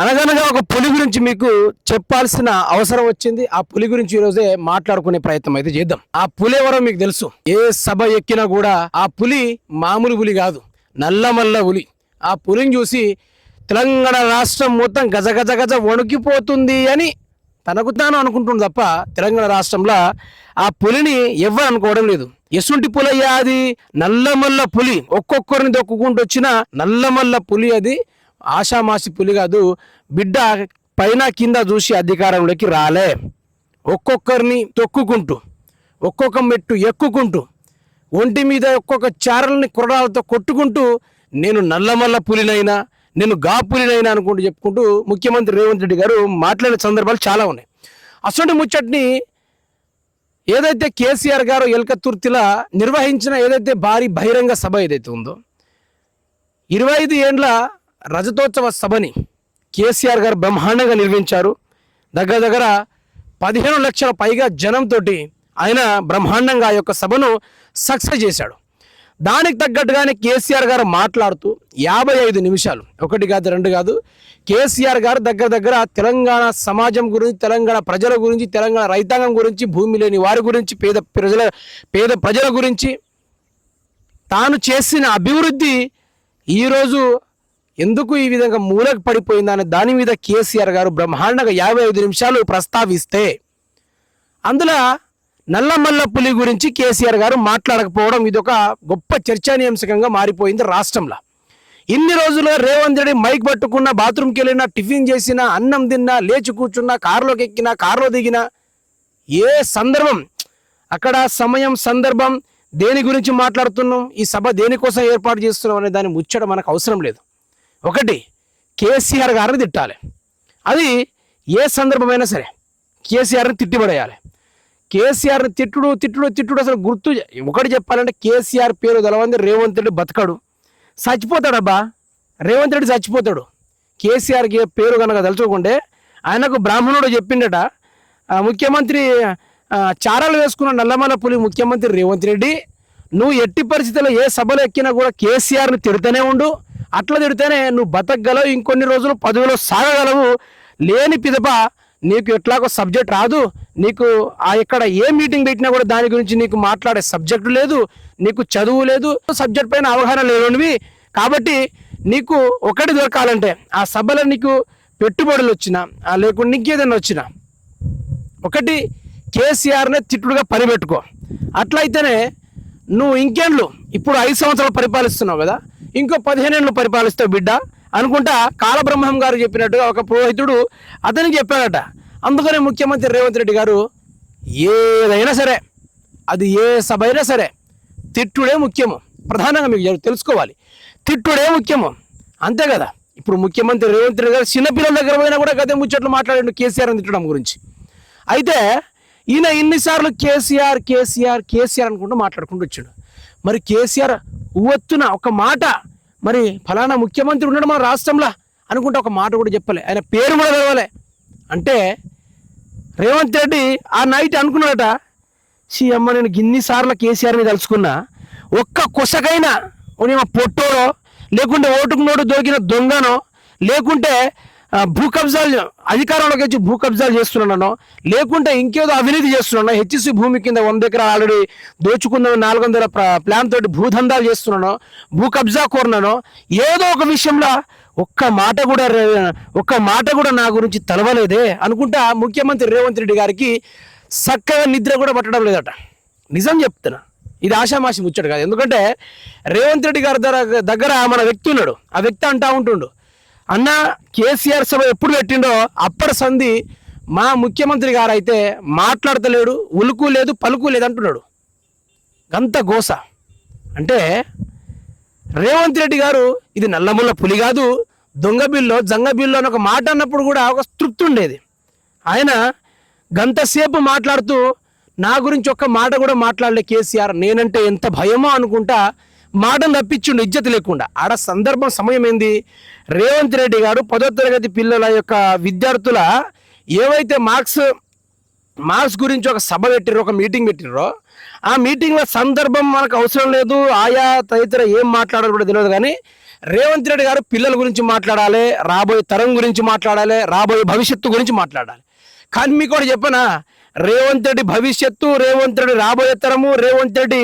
అనగనగా ఒక పులి గురించి మీకు చెప్పాల్సిన అవసరం వచ్చింది. ఆ పులి గురించి ఈ రోజే మాట్లాడుకునే ప్రయత్నం అయితే చేద్దాం. ఆ పులి ఎవరో మీకు తెలుసు. ఏ సభ ఎక్కినా కూడా ఆ పులి మామూలు పులి కాదు. నల్లమల్ల పులి. ఆ పులిని చూసి తెలంగాణ రాష్ట్రం మొత్తం గజ గజ గజ వణుకిపోతుంది అని తనకు తాను అనుకుంటుంది తప్ప తెలంగాణ రాష్ట్రంలో ఆ పులిని ఎవ్వరు అనుకోవడం లేదు. ఎసుంటి పులయ్యా అది నల్లమల్ల పులి. ఒక్కొక్కరిని దొక్కుకుంటూ వచ్చిన నల్లమల్ల పులి అది. ఆషామాసి పులి కాదు బిడ్డ పైన కింద చూసి అధికారంలోకి రాలే. ఒక్కొక్కరిని తొక్కుకుంటూ ఒక్కొక్క మెట్టు ఎక్కుకుంటూ ఒంటి మీద ఒక్కొక్క చారల్ని కుర్రాలతో కొట్టుకుంటూ నేను నల్లమల్ల పులినైనా నేను గా పులినైనా అనుకుంటూ చెప్పుకుంటూ ముఖ్యమంత్రి రేవంత్ రెడ్డి గారు మాట్లాడే సందర్భాలు చాలా ఉన్నాయి. అసలు ముచ్చట్ని ఏదైతే కేసీఆర్ గారు ఎల్కతుర్తిలా నిర్వహించిన ఏదైతే భారీ బహిరంగ సభ ఏదైతే ఉందో ఇరవై ఐదు ఏండ్ల రజతోత్సవ సభని కేసీఆర్ గారు బ్రహ్మాండంగా నిర్వహించారు. దగ్గర దగ్గర పదిహేను లక్షల పైగా జనంతో ఆయన బ్రహ్మాండంగా ఆ యొక్క సభను సక్సెస్ చేశాడు. దానికి తగ్గట్టుగానే కేసీఆర్ గారు మాట్లాడుతూ యాభై ఐదు నిమిషాలు ఒకటి కాదు రెండు కాదు కేసీఆర్ గారు దగ్గర దగ్గర తెలంగాణ సమాజం గురించి తెలంగాణ ప్రజల గురించి తెలంగాణ రైతాంగం గురించి భూమి లేని వారి గురించి పేద ప్రజల పేద ప్రజల గురించి తాను చేసిన అభివృద్ధి ఈరోజు ఎందుకు ఈ విధంగా మూలకు పడిపోయిందని దాని మీద కేసీఆర్ గారు బ్రహ్మాండంగా యాభై ఐదు నిమిషాలు ప్రస్తావిస్తే అందులో నల్లమల్ల పులి గురించి కేసీఆర్ గారు మాట్లాడకపోవడం ఇది ఒక గొప్ప చర్చానీయాంశకంగా మారిపోయింది రాష్ట్రంలో. ఇన్ని రోజులు రేవంత్ రెడ్డి మైక్ పట్టుకున్న బాత్రూమ్కి వెళ్ళినా టిఫిన్ చేసినా అన్నం తిన్నా లేచి కూర్చున్నా కారులోకి ఎక్కినా కారులో దిగినా ఏ సందర్భం? అక్కడ సమయం సందర్భం దేని గురించి మాట్లాడుతున్నాం? ఈ సభ దేనికోసం ఏర్పాటు చేస్తున్నాం అనే దాన్ని ముచ్చడం మనకు అవసరం లేదు. ఒకటి కేసీఆర్ గారిని తిట్టాలి. అది ఏ సందర్భమైనా సరే కేసీఆర్ని తిట్టిపడేయాలి. కేసీఆర్ని తిట్టుడు తిట్టుడు తిట్టుడు అసలు గుర్తు ఒకటి చెప్పాలంటే కేసీఆర్ పేరు తెలవంది రేవంత్ రెడ్డి బతకడు. చచ్చిపోతాడబ్బా. రేవంత్ రెడ్డి చచ్చిపోతాడు. కేసీఆర్కి పేరు కనుక తలుచుకుంటే ఆయనకు బ్రాహ్మణుడు చెప్పిండట. ముఖ్యమంత్రి చారాలు వేసుకున్న నల్లమల పులి ముఖ్యమంత్రి రేవంత్ రెడ్డి. నువ్వు ఎట్టి పరిస్థితుల్లో ఏ సభలు ఎక్కినా కూడా కేసీఆర్ని తిడుతూనే ఉండు. అట్లా తిడితేనే నువ్వు బతకగలవు ఇంకొన్ని రోజులు పదవిలో సాగగలవు. లేని పిదప నీకు ఎట్లాగో సబ్జెక్ట్ రాదు. నీకు ఆ ఇక్కడ ఏ మీటింగ్ పెట్టినా కూడా దాని గురించి నీకు మాట్లాడే సబ్జెక్టు లేదు నీకు చదువు లేదు సబ్జెక్ట్ పైన అవగాహన లేనివి. కాబట్టి నీకు ఒకటి దొరకాలంటే ఆ సభలో నీకు పెట్టుబడులు వచ్చినా లేకుంటే లేకుండా నీకేదైనా వచ్చినా. ఒకటి కేసీఆర్నే తిట్టుడుగా పనిపెట్టుకో అట్లయితేనే నువ్వు ఇంకేండ్లు ఇప్పుడు ఐదు సంవత్సరాలు పరిపాలిస్తున్నావు కదా ఇంకో పదిహేనేళ్ళు పరిపాలిస్తే బిడ్డ అనుకుంటా కాలబ్రహ్మం గారు చెప్పినట్టుగా ఒక పురోహితుడు అతనికి చెప్పాడట. అందుకనే ముఖ్యమంత్రి రేవంత్ రెడ్డి గారు ఏదైనా సరే అది ఏ సభ అయినా సరే తిట్టుడే ముఖ్యము. ప్రధానంగా మీకు తెలుసుకోవాలి. తిట్టుడే ముఖ్యము. అంతే కదా? ఇప్పుడు ముఖ్యమంత్రి రేవంత్ రెడ్డి గారు చిన్నపిల్లల దగ్గర పోయినా కూడా గదే ముచ్చట్లు మాట్లాడండి కేసీఆర్ తిట్టడం గురించి. అయితే ఈయన ఇన్నిసార్లు కేసీఆర్ కేసీఆర్ కేసీఆర్ అనుకుంటూ మాట్లాడుకుంటూ వచ్చాడు. మరి కేసీఆర్ ఉవ్వొత్తున ఒక మాట మరి ఫలానా ముఖ్యమంత్రి ఉన్నాడు మన రాష్ట్రంలో అనుకుంటే ఒక మాట కూడా చెప్పలే. ఆయన పేరు కూడా తెలవలే. అంటే రేవంత్ రెడ్డి ఆ నైట్ అనుకున్నాడట సి అమ్మ నేను కేసీఆర్ కేసీఆర్ని తలుచుకున్నా. ఒక్క కొసకైనా పొట్టోడో లేకుంటే ఓటుకు నోటు దొరికిన దొంగనో లేకుంటే భూ కబ్జాలు అధికారంలోకి వచ్చి భూ కబ్జాలు చేస్తున్నానో లేకుంటే ఇంకేదో అవినీతి చేస్తున్నానో హెచ్సి భూమి కింద వంద ఎకరాలు ఆల్రెడీ దోచుకుందాం నాలుగు వందల ప్లాన్ తోటి భూదందాలు చేస్తున్నానో భూ కబ్జా కోరినానో ఏదో ఒక విషయంలో ఒక్క మాట కూడా ఒక్క మాట కూడా నా గురించి తలవలేదే అనుకుంటా ముఖ్యమంత్రి రేవంత్ రెడ్డి గారికి చక్కగా నిద్ర కూడా పట్టడం లేదట. నిజం చెప్తున్నా. ఇది ఆషామాషి ముచ్చట కాదు. ఎందుకంటే రేవంత్ రెడ్డి గారి దగ్గర దగ్గర మన వ్యక్తి ఉన్నాడు. ఆ వ్యక్తి అంటా ఉంటుండు. అన్న కేసీఆర్ సభ ఎప్పుడు పెట్టిండో అప్పటి సంధి మా ముఖ్యమంత్రి గారు అయితే మాట్లాడతలేడు ఉలుకు లేదు పలుకు లేదు అంటున్నాడు. గంత గోస. అంటే రేవంత్ రెడ్డి గారు ఇది నల్లముల్ల పులి కాదు దొంగ బిల్లో జంగ బిల్లో అని ఒక మాట అన్నప్పుడు కూడా ఒక తృప్తి ఉండేది. ఆయన గంతసేపు మాట్లాడుతూ నా గురించి ఒక్క మాట కూడా మాట్లాడలే కేసీఆర్ నేనంటే ఎంత భయమో అనుకుంటా మాటను తప్పించుండు ఇజ్జత లేకుండా. ఆడ సందర్భం సమయం ఏంది రేవంత్ రెడ్డి గారు పదో తరగతి పిల్లల యొక్క విద్యార్థుల ఏవైతే మార్క్స్ మార్క్స్ గురించి ఒక సభ పెట్టిర్రో ఒక మీటింగ్ పెట్టిర్రో ఆ మీటింగ్లో సందర్భం మనకు అవసరం లేదు. ఆయా తదితర ఏం మాట్లాడాలో కూడా తెలియదు కానీ రేవంత్ రెడ్డి గారు పిల్లల గురించి మాట్లాడాలి రాబోయే తరం గురించి మాట్లాడాలి రాబోయే భవిష్యత్తు గురించి మాట్లాడాలి. కానీ మీకు కూడా చెప్పనా? రేవంత్ రెడ్డి భవిష్యత్తు రేవంత్ రెడ్డి రాబోయే తరము రేవంత్ రెడ్డి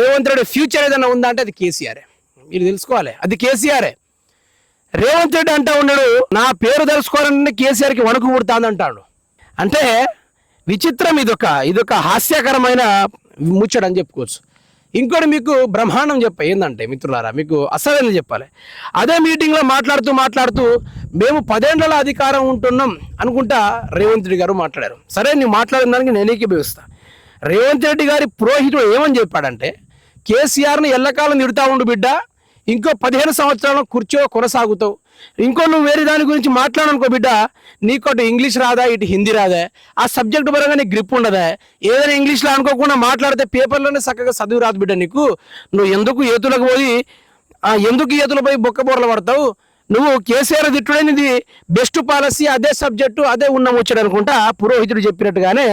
రేవంత్ రెడ్డి ఫ్యూచర్ ఏదైనా ఉందా అంటే అది కేసీఆరే. మీరు తెలుసుకోవాలి. అది కేసీఆరే. రేవంత్ రెడ్డి అంటా ఉన్నాడు నా పేరు తెలుసుకోవాలంటే కేసీఆర్కి వణుకు పుడుతుంది అంటాడు. అంటే విచిత్రం ఇదొక ఇదొక హాస్యకరమైన ముచ్చడని అని చెప్పుకోవచ్చు. ఇంకోటి మీకు బ్రహ్మాండం చెప్ప ఏంటంటే మిత్రులారా మీకు అసలైన చెప్పాలి. అదే మీటింగ్లో మాట్లాడుతూ మాట్లాడుతూ మేము పదేండ్ల అధికారం ఉంటున్నాం అనుకుంటా రేవంత్ రెడ్డి గారు మాట్లాడారు. సరే నువ్వు మాట్లాడిన దానికి నేను ఏకీభవిస్తా రేవంత్ రెడ్డి గారి పురోహితుడు ఏమని చెప్పాడంటే కేసీఆర్ని ఎల్లకాలం తిడుతా ఉండు బిడ్డ ఇంకో పదిహేను సంవత్సరాలు కూర్చో కొనసాగుతావు. ఇంకో నువ్వు వేరే దాని గురించి మాట్లాడనుకో బిడ్డ నీకు అటు ఇంగ్లీష్ రాదా ఇటు హిందీ రాదా? ఆ సబ్జెక్ట్ పరంగా నీకు గ్రిప్ ఉండదా? ఏదైనా ఇంగ్లీష్లో అనుకోకుండా మాట్లాడితే పేపర్లోనే చక్కగా చదువు రాదు బిడ్డ నీకు. నువ్వు ఎందుకు ఏతులకు పోయి ఎందుకు ఏతులపై బొక్కబోర్లు పడతావు? నువ్వు కేసీఆర్ తిట్టుడైనది బెస్ట్ పాలసీ అదే సబ్జెక్టు అదే ఉన్న ముచ్చడు అనుకుంటా పురోహితుడు చెప్పినట్టుగానే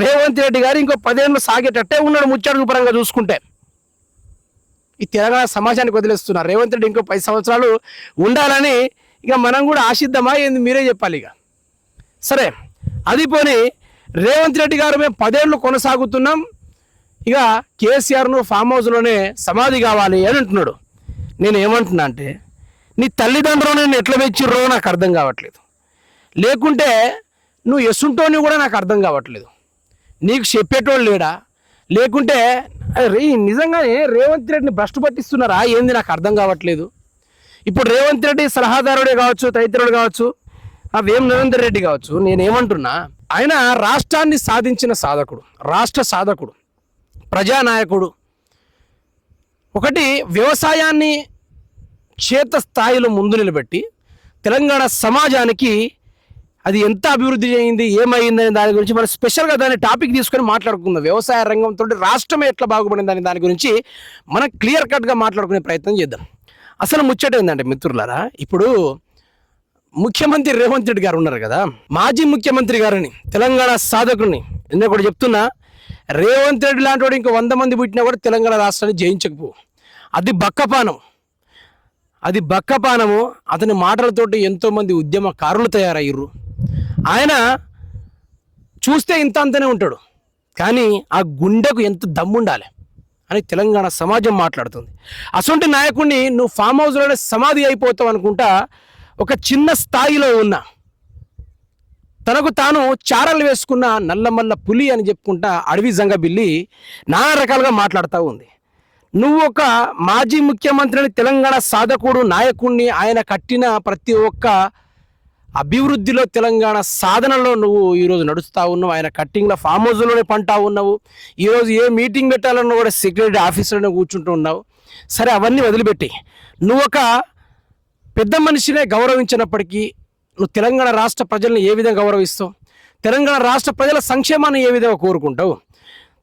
రేవంత్ రెడ్డి గారు ఇంకో పదేళ్ళు సాగేటట్టే ఉన్నాడు ముచ్చడు పరంగా చూసుకుంటే. ఈ తెలంగాణ సమాజానికి వదిలేస్తున్నారు రేవంత్ రెడ్డి ఇంకో పది సంవత్సరాలు ఉండాలని ఇక మనం కూడా ఆశిద్దామా ఏంది మీరే చెప్పాలి ఇక. సరే అది పోని రేవంత్ రెడ్డి గారు మేము పదేళ్ళు కొనసాగుతున్నాం. ఇక కేసీఆర్ను ఫామ్ హౌస్లోనే సమాధి కావాలి అని అంటున్నాడు. నేను ఏమంటున్నా అంటే నీ తల్లిదండ్రులు నేను ఎట్లా మెచ్చిర్రో నాకు అర్థం కావట్లేదు. లేకుంటే నువ్వు ఎస్సుంటోని కూడా నాకు అర్థం కావట్లేదు. నీకు చెప్పేటోళ్ళు లేడా? లేకుంటే నిజంగానే రేవంత్ రెడ్డిని భ్రష్టు పట్టిస్తున్నారా? ఏంది నాకు అర్థం కావట్లేదు. ఇప్పుడు రేవంత్ రెడ్డి సలహాదారుడే కావచ్చు తదితరుడు కావచ్చు ఆ వేం నరేందర్ రెడ్డి కావచ్చు నేను ఏమంటున్నా ఆయన రాష్ట్రాన్ని సాధించిన సాధకుడు రాష్ట్ర సాధకుడు ప్రజానాయకుడు. ఒకటి వ్యవసాయాన్ని క్షేత్ర స్థాయిలో ముందు నిలబెట్టి తెలంగాణ సమాజానికి అది ఎంత అభివృద్ధి అయింది ఏమైంది అనే దాని గురించి మనం స్పెషల్గా దాని టాపిక్ తీసుకొని మాట్లాడుకుందాం. వ్యవసాయ రంగంతో రాష్ట్రం ఎట్లా బాగుపడింది అనే దాని గురించి మనం క్లియర్ కట్గా మాట్లాడుకునే ప్రయత్నం చేద్దాం. అసలు ముచ్చట ఏంటంటే మిత్రులారా ఇప్పుడు ముఖ్యమంత్రి రేవంత్ రెడ్డి గారు ఉన్నారు కదా మాజీ ముఖ్యమంత్రి గారని తెలంగాణ సాధకుడిని నేను కూడా చెప్తున్నా రేవంత్ రెడ్డి లాంటి వాడు ఇంకా వంద మంది పుట్టినా కూడా తెలంగాణ రాష్ట్రాన్ని జయించకపో. అది బక్కపానం. అది బక్కపానము. అతని మాటలతోటి ఎంతోమంది ఉద్యమకారులు తయారయ్యారు ఆయన చూస్తే ఇంత అంతనే ఉంటాడు. కానీ ఆ గుండెకు ఎంత దమ్ముండాలి అని తెలంగాణ సమాజం మాట్లాడుతుంది. అసొంటి నాయకుడిని నువ్వు ఫామ్ హౌస్లోనే సమాధి అయిపోతావు అనుకుంటా ఒక చిన్న స్థాయిలో ఉన్న. తనకు తాను చారలు వేసుకున్న నల్లమల్ల పులి అని చెప్పుకుంటా అడవి జంగబిల్లి నానా రకాలుగా మాట్లాడుతూ ఉంది. నువ్వు ఒక మాజీ ముఖ్యమంత్రిని తెలంగాణ సాధకుడు నాయకుడిని ఆయన కట్టిన ప్రతి ఒక్క అభివృద్ధిలో తెలంగాణ సాధనలో నువ్వు ఈరోజు నడుస్తూ ఉన్నావు. ఆయన కట్టింగ్లో ఫామ్ హౌస్లోనే పంటా ఉన్నావు. ఈరోజు ఏ మీటింగ్ పెట్టాలన్నా కూడా సెక్యూరిటీ ఆఫీసులోనే కూర్చుంటూ ఉన్నావు. సరే అవన్నీ వదిలిపెట్టి. నువ్వు ఒక పెద్ద మనిషినే గౌరవించినప్పటికీ నువ్వు తెలంగాణ రాష్ట్ర ప్రజలను ఏ విధంగా గౌరవిస్తావు? తెలంగాణ రాష్ట్ర ప్రజల సంక్షేమాన్ని ఏ విధంగా కోరుకుంటావు?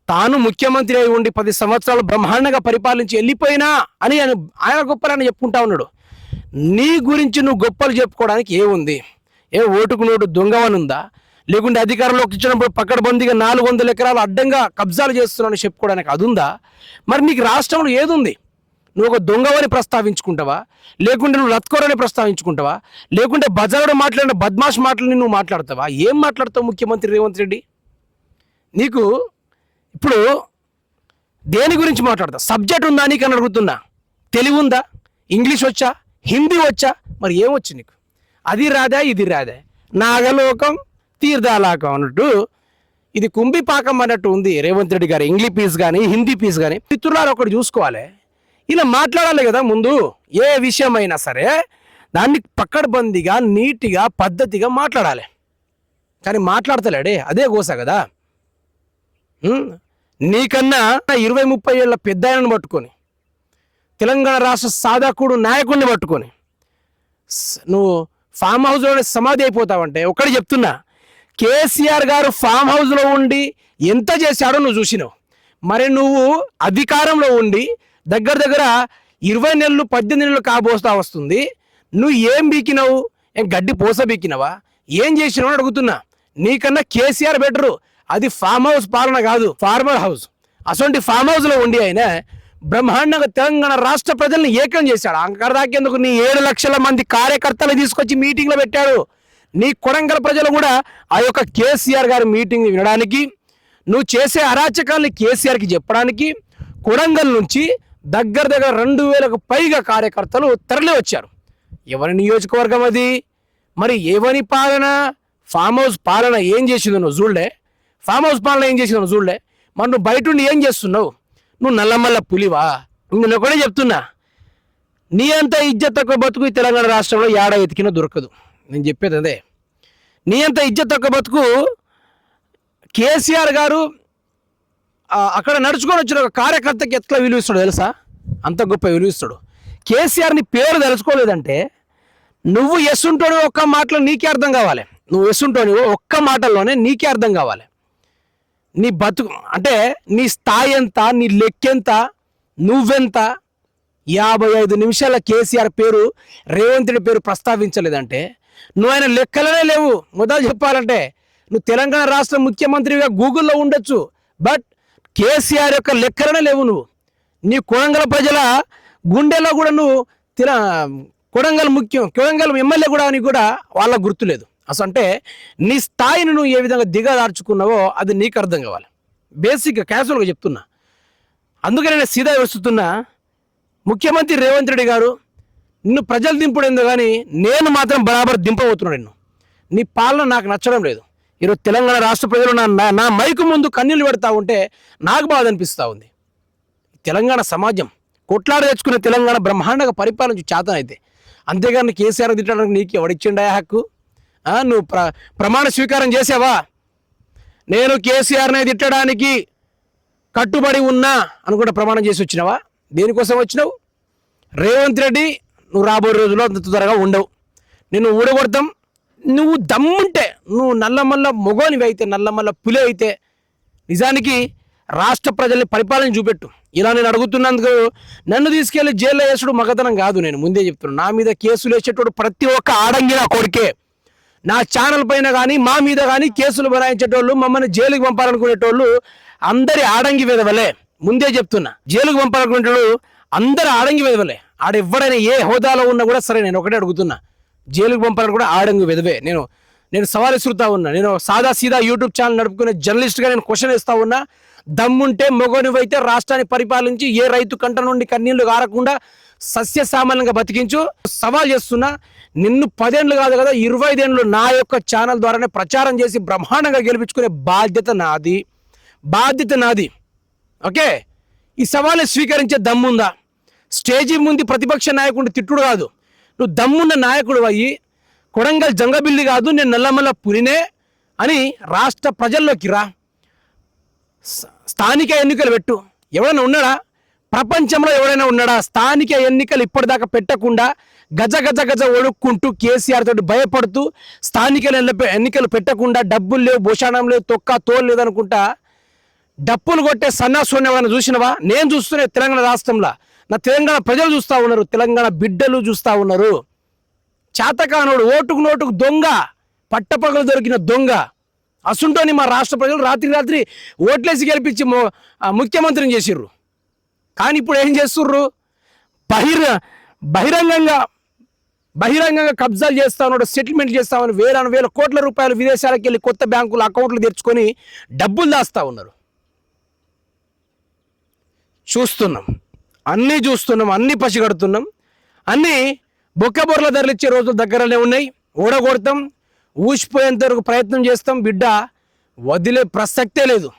తాను ముఖ్యమంత్రి అయి ఉండి పది సంవత్సరాలు బ్రహ్మాండంగా పరిపాలించి వెళ్ళిపోయినా అని ఆయన ఆయన గొప్పలని చెప్పుకుంటా ఉన్నాడు. నీ గురించి నువ్వు గొప్పలు చెప్పుకోవడానికి ఏముంది? ఏ ఓటుకు నోటు దొంగవనుందా? లేకుంటే అధికారంలోకి ఇచ్చినప్పుడు పక్కడబందిగా నాలుగు వందల ఎకరాలు అడ్డంగా కబ్జాలు చేస్తున్నానని చెప్పుకోవడానికి అది ఉందా మరి నీకు రాష్ట్రంలో ఏదుంది? నువ్వు ఒక దొంగవని ప్రస్తావించుకుంటావా? లేకుంటే నువ్వు లత్కోరని ప్రస్తావించుకుంటావా? లేకుంటే బజారుడు మాట్లాడిన బద్మాష్ మాటలని నువ్వు మాట్లాడతావా? ఏం మాట్లాడతావు ముఖ్యమంత్రి రేవంత్ రెడ్డి? నీకు ఇప్పుడు దేని గురించి మాట్లాడతావు సబ్జెక్ట్ ఉందా నీకు అని అడుగుతున్నా? తెలివి ఉందా ఇంగ్లీష్ వచ్చా? హిందీ వచ్చా? మరి ఏమొచ్చు నీకు? అది రాదా ఇది రాదా నాగలోకం తీర్థాలోకం అన్నట్టు ఇది కుంభిపాకం అన్నట్టు ఉంది రేవంత్ రెడ్డి గారు ఇంగ్లీష్ పీస్ కానీ హిందీ పీస్ కానీ మిత్రులారు ఒకటి చూసుకోవాలి. ఇలా మాట్లాడాలి కదా ముందు. ఏ విషయమైనా సరే దాన్ని పక్కడబందిగా నీట్గా పద్ధతిగా మాట్లాడాలి. కానీ మాట్లాడతలేడే. అదే గోస కదా. నీకన్నా ఇరవై ముప్పై ఏళ్ళ పెద్ద ఆయనను పట్టుకొని తెలంగాణ రాష్ట్ర సాధకుడు నాయకుడిని పట్టుకొని నువ్వు ఫామ్ హౌస్లోనే సమాధి అయిపోతావంటే ఒక్కడి చెప్తున్నా. కేసీఆర్ గారు ఫామ్ హౌస్లో ఉండి ఎంత చేశాడో నువ్వు చూసినావు. మరి నువ్వు అధికారంలో ఉండి దగ్గర దగ్గర ఇరవై నెలలు పద్దెనిమిది నెలలు కాబోస్తా వస్తుంది. నువ్వు ఏం బీకినావు? ఏం గడ్డి పోస బీకినవా? ఏం చేసినావు అడుగుతున్నా. నీకన్నా కేసీఆర్ బెటరు. అది ఫామ్ హౌస్ పాలన కాదు ఫార్మర్ హౌస్. అసొంటి ఫామ్ హౌస్లో ఉండి ఆయన బ్రహ్మాండంగా తెలంగాణ రాష్ట్ర ప్రజల్ని ఏకం చేశాడు. అక్కడ దాకేందుకు నీ ఏడు లక్షల మంది కార్యకర్తలు తీసుకొచ్చి మీటింగ్లో పెట్టాడు? నీ కొడంగల్ ప్రజలు కూడా ఆ యొక్క కేసీఆర్ గారి మీటింగ్ వినడానికి నువ్వు చేసే అరాచకాల్ని కేసీఆర్కి చెప్పడానికి కొడంగల్ నుంచి దగ్గర దగ్గర రెండు వేలకు పైగా కార్యకర్తలు తరలి వచ్చారు. ఎవరి నియోజకవర్గం అది? మరి ఎవరి పాలన? ఫామ్ హౌస్ పాలన ఏం చేసిందో నువ్వు చూడలే. ఫామ్ హౌస్ పాలన ఏం చేసిందో నువ్వు చూడలే. మరి నువ్వు బయట ఉండి ఏం చేస్తున్నావు? నువ్వు నల్లమల్ల పులివా? నేను ఒకటే చెప్తున్నా. నీ అంత ఇజ్జత్ తక్కువ బతుకు ఈ తెలంగాణ రాష్ట్రంలో ఏడ వెతికినా దొరకదు. నేను చెప్పేది అదే. నీ అంత ఇజ్జత్ తక్కువ బతుకు కేసీఆర్ గారు అక్కడ నడుచుకొని వచ్చిన ఒక కార్యకర్తకి ఎట్లా విలువిస్తాడు తెలుసా? అంత గొప్ప విలువిస్తాడు కేసీఆర్ని పేరు తెలుసుకోలేదంటే నువ్వు ఎస్సుంటోని ఒక్క మాటలో నీకే అర్థం కావాలి. నువ్వు ఎస్సుంటోని ఒక్క మాటల్లోనే నీకే అర్థం కావాలి. నీ బతుకు అంటే నీ స్థాయి ఎంత నీ లెక్కెంత నువ్వెంత? యాభై ఐదు నిమిషాల కేసీఆర్ పేరు రేవంత్ రెడ్డి పేరు ప్రస్తావించలేదంటే నువ్వు ఆయన లెక్కలనే లేవు. మొదలు చెప్పాలంటే నువ్వు తెలంగాణ రాష్ట్ర ముఖ్యమంత్రిగా గూగుల్లో ఉండొచ్చు బట్ కేసీఆర్ యొక్క లెక్కలనే లేవు నువ్వు. నీ కొడంగల్ ప్రజల గుండెలో కూడా నువ్వు తిన కొడంగల్ ముఖ్యం కొడంగల్ ఎమ్మెల్యే కూడా అని కూడా వాళ్ళకు గుర్తులేదు. అసలు అంటే నీ స్థాయిని నువ్వు ఏ విధంగా దిగదార్చుకున్నావో అది నీకు అర్థం కావాలి. బేసిక్గా క్యాజువల్గా చెప్తున్నా. అందుకనే నేను సీదా వస్తున్నా ముఖ్యమంత్రి రేవంత్ రెడ్డి గారు నిన్ను ప్రజలు దింపుడేందో కానీ నేను మాత్రం బరాబర్ దింపబోతున్నాను నిన్ను. నీ పాలన నాకు నచ్చడం లేదు. ఈరోజు తెలంగాణ రాష్ట్ర ప్రజలు నా నా- మైకు ముందు కన్నీళ్ళు పెడతా ఉంటే నాకు బాధ అనిపిస్తూ ఉంది. తెలంగాణ సమాజం కొట్లాడ తెచ్చుకున్న తెలంగాణ బ్రహ్మాండంగా పరిపాలించు చేతనైతే. అయితే అంతేగాని కేసీఆర్ తిట్టడానికి నీకు ఎవడిచ్చిండా హక్కు? నువ్వు ప్ర ప్రమాణ స్వీకారం చేసావా? నేను కేసీఆర్నే తిట్టడానికి కట్టుబడి ఉన్నా అనుకుంటే కూడా ప్రమాణం చేసి వచ్చినావా? దేనికోసం వచ్చినావు? రేవంత్ రెడ్డి నువ్వు రాబోయే రోజుల్లో అంత త్వరగా ఉండవు. నిన్ను ఊడగొడతాం. నువ్వు దమ్ముంటే నువ్వు నల్లమల్ల మొగోనివి అయితే నల్లమల్ల పులి అయితే నిజానికి రాష్ట్ర ప్రజల్ని పరిపాలన చూపెట్టు. ఇలా నేను అడుగుతున్నందుకు నన్ను తీసుకెళ్ళి జైల్లో వేసుడు మగతనం కాదు నేను. ముందే చెప్తున్నాను నా మీద కేసులు వేసేటోడు ప్రతి ఒక్క ఆడంగి నా కొడుకే. నా ఛానల్ పైన కానీ మా మీద కానీ కేసులు బనాయించేటోళ్ళు మమ్మల్ని జైలుకి పంపాలనుకునేటోళ్ళు అందరి ఆడంగి విధవలే ముందే చెప్తున్నా జైలుకి పంపాలనుకునేటోళ్ళు అందరు ఆడంగి విధవలే ఆడెవ్వడైనా ఏ హోదాలో ఉన్నా కూడా సరే నేను ఒకటే అడుగుతున్నా జైలుకి పంపాలని కూడా ఆడంగి విధవే నేను నేను సవాల్ ఇసురుతా ఉన్నా నేను సాదా సీదా యూట్యూబ్ ఛానల్ నడుపుకునే జర్నలిస్ట్గా నేను క్వశ్చన్ ఇస్తా ఉన్నా దమ్ముంటే మొగనివైతే రాష్ట్రాన్ని పరిపాలించి ఏ రైతు కంట నుండి కన్నీళ్ళు కారకుండా సస్యసామాన్యంగా బతికించు. సవాల్ చేస్తున్నా నిన్ను పదేండ్లు కాదు కదా ఇరవై ఐదేండ్లు నా యొక్క ఛానల్ ద్వారానే ప్రచారం చేసి బ్రహ్మాండంగా గెలిపించుకునే బాధ్యత నాది. బాధ్యత నాది. ఓకే? ఈ సవాల్ని స్వీకరించే దమ్ముందా? స్టేజీ ముందు ప్రతిపక్ష నాయకుడు తిట్టుడు కాదు. నువ్వు దమ్మున్న నాయకుడు అయ్యి కొడంగల్ జంగబిల్లి కాదు నేను నల్లమల్ల పులినే అని రాష్ట్ర ప్రజల్లోకి రా. స్థానిక ఎన్నికలు పెట్టు. ఎవడైనా ఉన్నాడా? ప్రపంచంలో ఎవడైనా ఉన్నాడా? స్థానిక ఎన్నికలు ఇప్పటిదాకా పెట్టకుండా గజ గజ గజ ఒడుక్కుంటూ కేసీఆర్ తోటి భయపడుతూ స్థానిక ఎన్నికలు పెట్టకుండా డబ్బులు లేవు భూషాణం లేవు తొక్క తోలు లేదనుకుంటా డప్పులు కొట్టే సన్నాసుని ఎవరైనా చూసినవా? నేను చూస్తున్నా తెలంగాణ రాష్ట్రంలో. నా తెలంగాణ ప్రజలు చూస్తూ ఉన్నారు. తెలంగాణ బిడ్డలు చూస్తూ ఉన్నారు. చేతకానోడు ఓటుకు నోటుకు దొంగ. పట్టపగలు దొరికిన దొంగ. అసుంటోని మా రాష్ట్ర ప్రజలు రాత్రి రాత్రి ఓట్లేసి గెలిపించి ముఖ్యమంత్రిని చేసిర్రు. కానీ ఇప్పుడు ఏం చేస్తుర్రు? బహిర్ బహిరంగంగా బహిరంగంగా కబ్జాలు చేస్తా ఉన్నాడు సెటిల్మెంట్ చేస్తామని వేల వేల కోట్ల రూపాయలు విదేశాలకు వెళ్ళి కొత్త బ్యాంకులు అకౌంట్లు తెచ్చుకొని డబ్బులు దాస్తా ఉన్నారు. చూస్తున్నాం. అన్నీ చూస్తున్నాం అన్నీ పసిగడుతున్నాం. అన్నీ బొక్కబొర్ల ఇచ్చే రోజులు దగ్గరనే ఉన్నాయి. ఓడగొడతాం. ఊసిపోయేంత వరకు ప్రయత్నం చేస్తాం బిడ్డ. వదిలే ప్రసక్తే లేదు.